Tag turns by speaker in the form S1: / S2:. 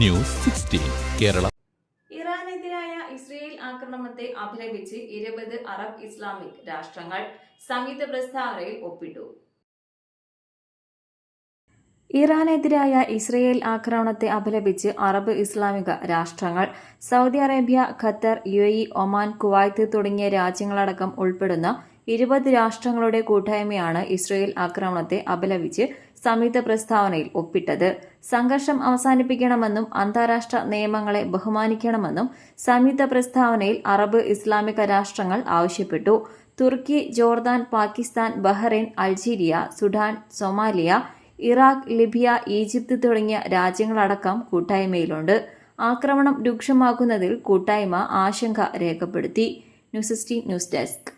S1: News sixteen Kerala.
S2: ഇറാനെതിരായ Israel ആക്രമണത്തെ അപലപിച്ച് ഇരുപത് അറബ് ഇസ്ലാമിക് രാഷ്ട്രങ്ങൾ സംയുക്ത പ്രസ്താവനയിൽ ഒപ്പിട്ടു. ഇറാനെതിരായ ഇസ്രയേൽ ആക്രമണത്തെ അപലപിച്ച് അറബ് ഇസ്ലാമിക രാഷ്ട്രങ്ങൾ Saudi Arabia Qatar U A Oman Kuwait തുടങ്ങിയ രാജ്യങ്ങളടക്കം ഉൾപ്പെടുന്ന ഇരുപത് രാഷ്ട്രങ്ങളുടെ കൂട്ടായ്മയാണ് ഇസ്രയേൽ ആക്രമണത്തെ അപലപിച്ച് സംയുക്ത പ്രസ്താവനയിൽ ഒപ്പിട്ടത്. സംഘർഷം അവസാനിപ്പിക്കണമെന്നും അന്താരാഷ്ട്ര നിയമങ്ങളെ ബഹുമാനിക്കണമെന്നും സംയുക്ത പ്രസ്താവനയിൽ അറബ് ഇസ്ലാമിക രാഷ്ട്രങ്ങൾ ആവശ്യപ്പെട്ടു. Turkey Jordan Pakistan Bahrain Algeria Sudan Somalia Iraq Libya Egypt തുടങ്ങിയ രാജ്യങ്ങളടക്കം കൂട്ടായ്മയിലുണ്ട്. ആക്രമണം രൂക്ഷമാക്കുന്നതിൽ കൂട്ടായ്മ ആശങ്ക രേഖപ്പെടുത്തി. News news desk.